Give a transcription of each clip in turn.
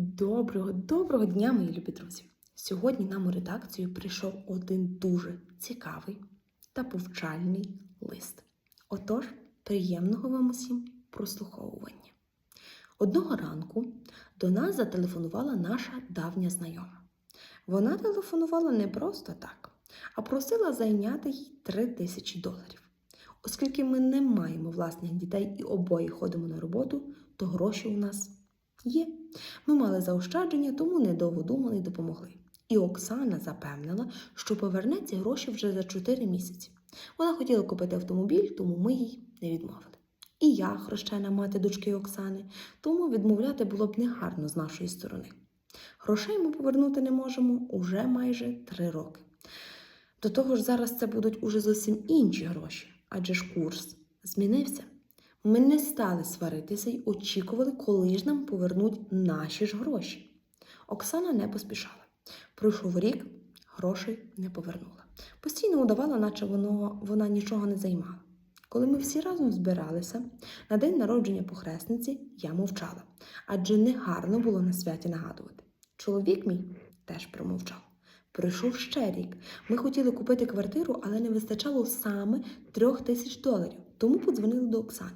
Доброго, доброго дня, мої любі друзі! Сьогодні нам у редакцію прийшов один дуже цікавий та повчальний лист. Отож, приємного вам усім прослуховування. Одного ранку до нас зателефонувала наша давня знайома. Вона телефонувала не просто так, а просила зайняти їй 3 тисячі доларів. Оскільки ми не маємо власних дітей і обоє ходимо на роботу, то гроші у нас є. Ми мали заощадження, тому недовго думали і допомогли. І Оксана запевнила, що поверне ці гроші вже за 4 місяці. Вона хотіла купити автомобіль, тому ми їй не відмовили. І я, хрещена мати дочки Оксани, тому відмовляти було б негарно з нашої сторони. Грошей ми повернути не можемо уже майже 3 роки. До того ж, зараз це будуть уже зовсім інші гроші, адже ж курс змінився. Ми не стали сваритися й очікували, коли ж нам повернуть наші ж гроші. Оксана не поспішала. Пройшов рік, грошей не повернула. Постійно удавала, наче воно, вона нічого не займала. Коли ми всі разом збиралися на день народження похресниці, я мовчала, адже негарно було на святі нагадувати. Чоловік мій теж промовчав. Пройшов ще рік. Ми хотіли купити квартиру, але не вистачало саме трьох тисяч доларів. Тому подзвонили до Оксани.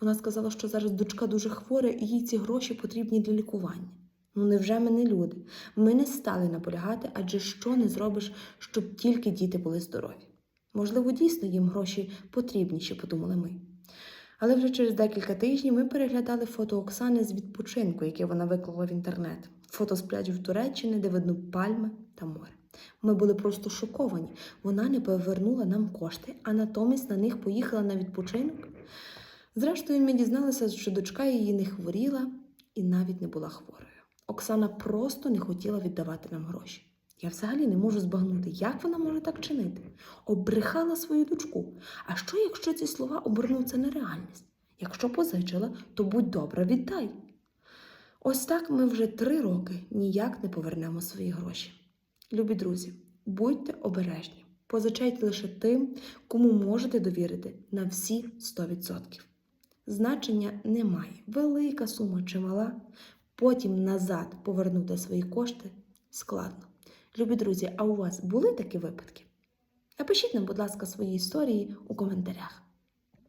Вона сказала, що зараз дочка дуже хвора і їй ці гроші потрібні для лікування. Ну невже ми не люди? Ми не стали наполягати, адже що не зробиш, щоб тільки діти були здорові. Можливо, дійсно їм гроші потрібніші, подумали ми. Але вже через декілька тижнів ми переглядали фото Оксани з відпочинку, яке вона виклала в інтернет. Фото з пляжів Туреччини, де видно пальми та море. Ми були просто шоковані. Вона не повернула нам кошти, а натомість на них поїхала на відпочинок. Зрештою, ми дізналися, що дочка її не хворіла і навіть не була хворою. Оксана просто не хотіла віддавати нам гроші. Я взагалі не можу збагнути, як вона може так чинити. Обрехала свою дочку. А що, якщо ці слова обернуться на реальність? Якщо позичила, то будь добра, віддай. Ось так ми вже три роки ніяк не повернемо свої гроші. Любі друзі, будьте обережні, позичайте лише тим, кому можете довірити на всі 100%. Значення немає. Велика сума чи мала, потім назад повернути свої кошти складно. Любі друзі, а у вас були такі випадки? Напишіть нам, будь ласка, свої історії у коментарях.